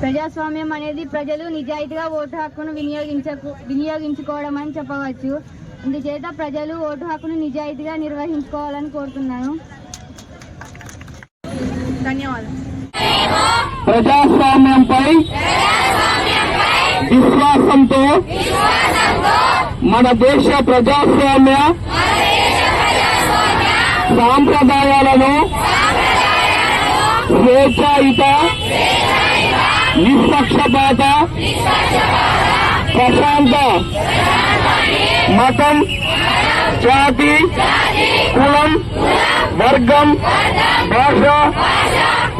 ప్రజాస్వామ్యం అనేది ప్రజలు నిజాయితీగా ఓటు హక్కును వినియోగించకు వినియోగించుకోవడం అని చెప్పవచ్చు. అందుచేత ప్రజలు ఓటు హక్కును నిజాయితీగా నిర్వహించుకోవాలని కోరుతున్నాను. ధన్యవాదాలు. ప్రజాస్వామ్యంపై విశ్వాసంతో మన దేశ ప్రజాస్వామ్య సాంప్రదాయాలను స్వేచ్ఛాయుత నిష్పక్షపాత ప్రశాంత మతం జాతి కులం వర్గం భాష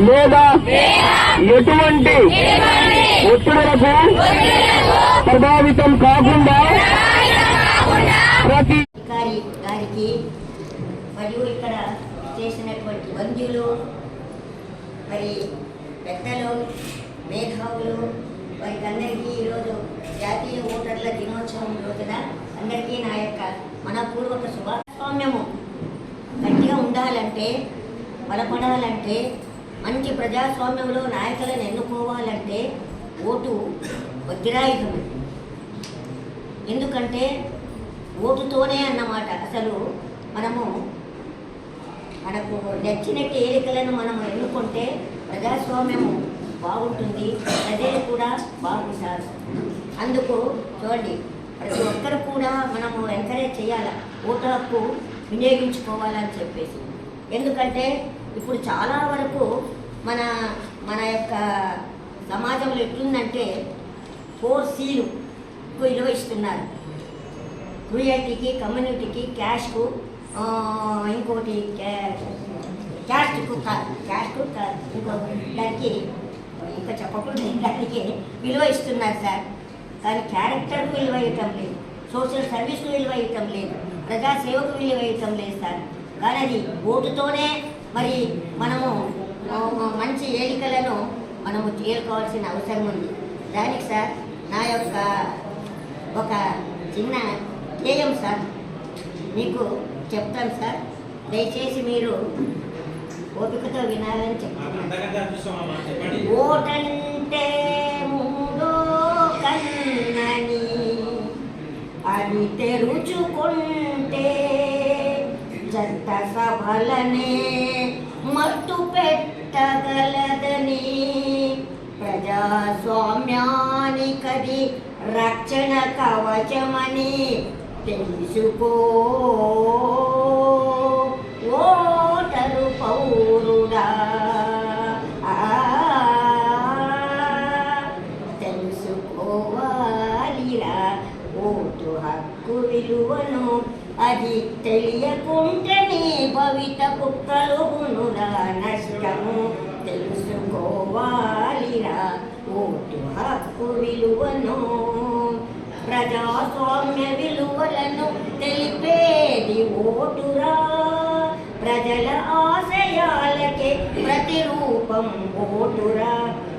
లేదా ఎటువంటి ఒత్తిడులకు ప్రభావితం కాకుండా ప్రతి గారికి మరియు ఇక్కడ చేసినటువంటి బంధువులు మరి పెద్దలు మేధావులు వారికి అందరికీ ఈరోజు జాతీయ ఓటర్ల దినోత్సవం రోజున అందరికీ నా యొక్క మనపూర్వక శుభాస్వామ్యము. గట్టిగా ఉండాలంటే బలపడాలంటే మంచి ప్రజాస్వామ్యంలో నాయకులను ఎన్నుకోవాలంటే ఓటు వజ్రాయుధం ఎందుకంటే ఓటుతోనే అన్నమాట. అసలు మనము మనకు నచ్చినట్టు ఏలికలను మనం ఎన్నుకుంటే ప్రజాస్వామ్యము బాగుంటుంది. ప్రజలు కూడా బాగుంటారు. అందుకు చూడండి ప్రతి ఒక్కరు కూడా మనము ఎంకరేజ్ చేయాలి? ఓటు హక్కు వినియోగించుకోవాలని చెప్పేసి. ఎందుకంటే ఇప్పుడు చాలా వరకు మన మన యొక్క సమాజంలో ఎట్లుందంటే ఫోర్ సీలు విలువ ఇస్తున్నారు. క్రియేటివ్కి కమ్యూనిటీకి క్యాష్కు ఇంకోటి క్యా- క్యాస్ట్కు కాదు ఇంకో దానికి ఇంకా చెప్పకూడదు దానికి విలువ ఇస్తున్నారు సార్. కానీ క్యారెక్టర్కు విలువ ఇవ్వటం లేదు. సోషల్ సర్వీస్కు విలువ ఇవ్వటం లేదు. ప్రజాసేవకు విలువ ఇవ్వటం లేదు సార్. కానీ అది ఓటుతోనే మరి మనము మంచి ఏలికలను మనము చేరుకోవాల్సిన అవసరం ఉంది. దానికి సార్ నా యొక్క ఒక చిన్న ధ్యేయం సార్. మీకు చెప్తాను సార్. దయచేసి మీరు ఓపికతో వినాలని చెప్తాను. ఓటంటే మూడో కన్నని అది తెరుచుకుంటే జంట సభలనే మట్టు పెట్టగలదని ప్రజాస్వామ్యానికది రక్షణ కవచమని తెలుసుకో. ఓ విలువను అది తెలియకుంటేనే భవిత కుక్కలుగునురా నష్టము తెలుసుకోవాలిరా. ఓటు హక్కు విలువను ప్రజాస్వామ్య విలువలను తెలిపేది ఓటురా. ప్రజల ఆశయాలకే ప్రతిరూపం ఓటురా.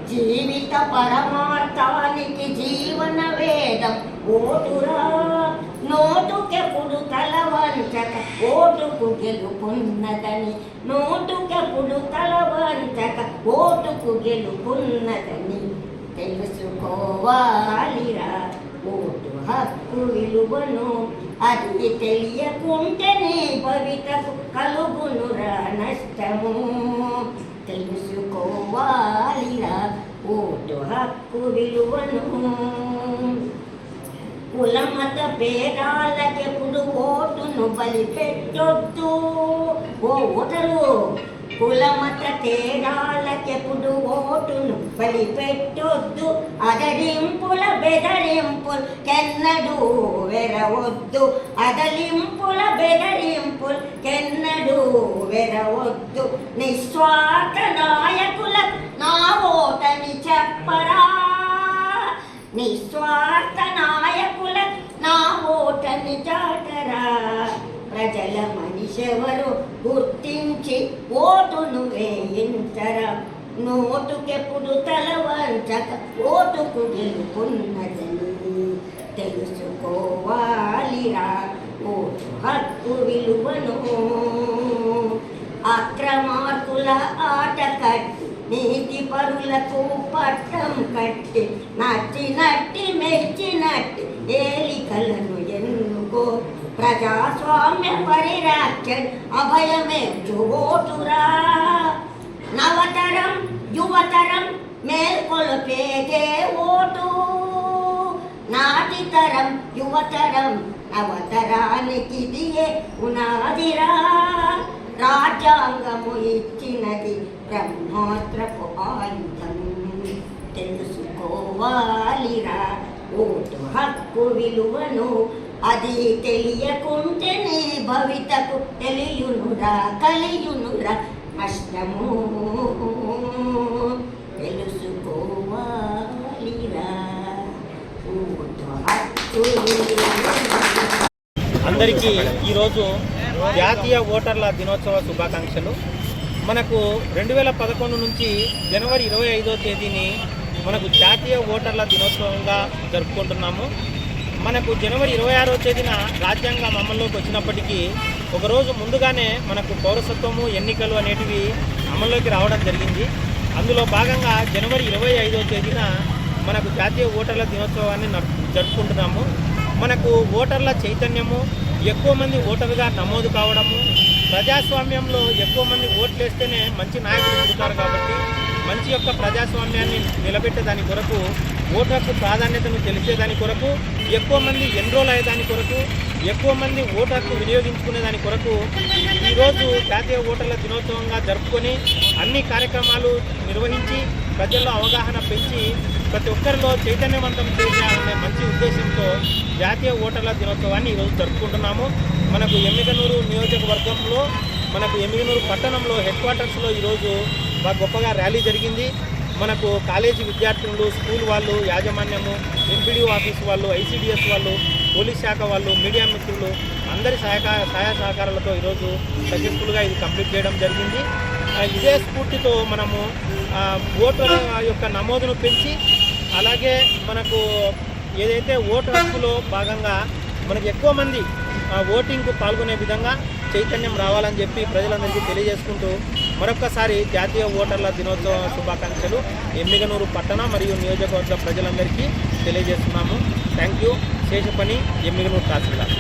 జీవిత పరమార్థానికి జీవన వేదం ఓటురా. తల వంచక ఓటుకు గెలుపున్నదని నోటుకెప్పుడు తల చక ఓటుకు గెలుపున్నదని తెలుసుకోవాలిరా ఓటు హక్కు విలువను అది తెలియకుంటేనే భవితకు కలుగునురా నష్టము తెలుసుకోవాలిరా ఓటు హక్కు విలువను. కులమత భేదాలకెప్పుడు ఓటును బలిపెట్టొద్దు. ఓ ఓటరు కులమత తేడాలకెప్పుడు ఓటును బలిపెట్టొద్దు. అదడింపుల బెదరింపులు బెదరింపుల్ కెన్నడు వెరవద్దు. అదలింపుల బెదరింపులు కెన్నడు వెరవద్దు. నిస్వార్థ నాయకుల నా ఓటని చెప్పరా. నిస్వార్థ నాయకు నా చాటరా ప్రజల మనిషెవరు గుర్తించి ఓటును వేయించరా. నోటుకెప్పుడు తల వంచక ఓటుకు గెలుపున్నదని తెలుసుకోవాలిరా. ఓటు హక్కు విలువను అక్రమార్కుల ఆట కట్టి నీతి పరులకు పట్టం కట్టి నచ్చినట్టి మెచ్చినట్టి ఏలి ప్రజాస్వామ్య పరిరక్షణ అభయమే ఓటురా నవతరం యువతరం మేల్కొల్పేదే ఓటు నాటితరం యువతరం నవతరానికి దియే ఉనాదిరా రాజ్యాంగము ఇచ్చినది బ్రహ్మోత్రపు ఆయుధం తెలుసుకోవాలిరా ఓటు హక్కు విలువను అది తెలియకుంటేనే భవితకు తెలియునురా కలియునురా. నష్టము తెలుసుకోవాలిరా. ఓటు హక్కు అందరికీ ఈరోజు జాతీయ ఓటర్ల దినోత్సవ శుభాకాంక్షలు. మనకు రెండు వేల పదకొండు నుంచి జనవరి ఇరవై ఐదో తేదీని మనకు జాతీయ ఓటర్ల దినోత్సవంగా జరుపుకుంటున్నాము. మనకు జనవరి ఇరవై ఆరో తేదీన రాజ్యాంగం అమల్లోకి వచ్చినప్పటికీ ఒకరోజు ముందుగానే మనకు పౌరసత్వము ఎన్నికలు అనేటివి అమల్లోకి రావడం జరిగింది. అందులో భాగంగా జనవరి ఇరవై ఐదో తేదీన మనకు జాతీయ ఓటర్ల దినోత్సవాన్ని జరుపుకుంటున్నాము. మనకు ఓటర్ల చైతన్యము ఎక్కువ మంది ఓటరుగా నమోదు కావడము ప్రజాస్వామ్యంలో ఎక్కువ మంది ఓట్లు వేస్తేనే మంచి నాయకులు పుడతారు కాబట్టి మంచి యొక్క ప్రజాస్వామ్యాన్ని నిలబెట్టేదాని కొరకు ఓటు హక్కు ప్రాధాన్యతను తెలిసేదాని కొరకు ఎక్కువ మంది ఎన్రోల్ అయ్యేదాని కొరకు ఎక్కువ మంది ఓటు హక్కు వినియోగించుకునే దాని కొరకు ఈరోజు జాతీయ ఓటర్ల దినోత్సవంగా జరుపుకొని అన్ని కార్యక్రమాలు నిర్వహించి ప్రజల్లో అవగాహన పెంచి ప్రతి ఒక్కరిలో చైతన్యవంతం చేయాలనే మంచి ఉద్దేశంతో జాతీయ ఓటర్ల దినోత్సవాన్ని ఈరోజు జరుపుకుంటున్నాము. మనకు ఎమ్మిగనూరు నియోజకవర్గంలో మనకు ఎమ్మిగనూరు పట్టణంలో హెడ్ క్వార్టర్స్లో ఈరోజు బాగా గొప్పగా ర్యాలీ జరిగింది. మనకు కాలేజీ విద్యార్థులు స్కూల్ వాళ్ళు యాజమాన్యము ఎంపీడీఓ ఆఫీస్ వాళ్ళు ఐసీడీఎస్ వాళ్ళు పోలీస్ శాఖ వాళ్ళు మీడియా మిత్రులు అందరి సహకార సహాయ సహకారాలతో ఈరోజు సక్సెస్ఫుల్గా ఇది కంప్లీట్ చేయడం జరిగింది. ఇదే స్ఫూర్తితో మనము ఆ, యొక్క నమోదును పెంచి అలాగే మనకు ఏదైతే ఓటర్ హక్కులో భాగంగా మనకు ఎక్కువ మంది ఆ, ఓటింగ్కు పాల్గొనే విధంగా చైతన్యం రావాలని చెప్పి ప్రజలందరికీ తెలియజేసుకుంటూ మరొక్కసారి జాతీయ ఓటర్ల దినోత్సవ శుభాకాంక్షలు ఎమ్మిగనూరు పట్టణ మరియు నియోజకవర్గ ప్రజలందరికీ తెలియజేస్తున్నాము. Thank you శేషపని Yemmiganur tahsildar.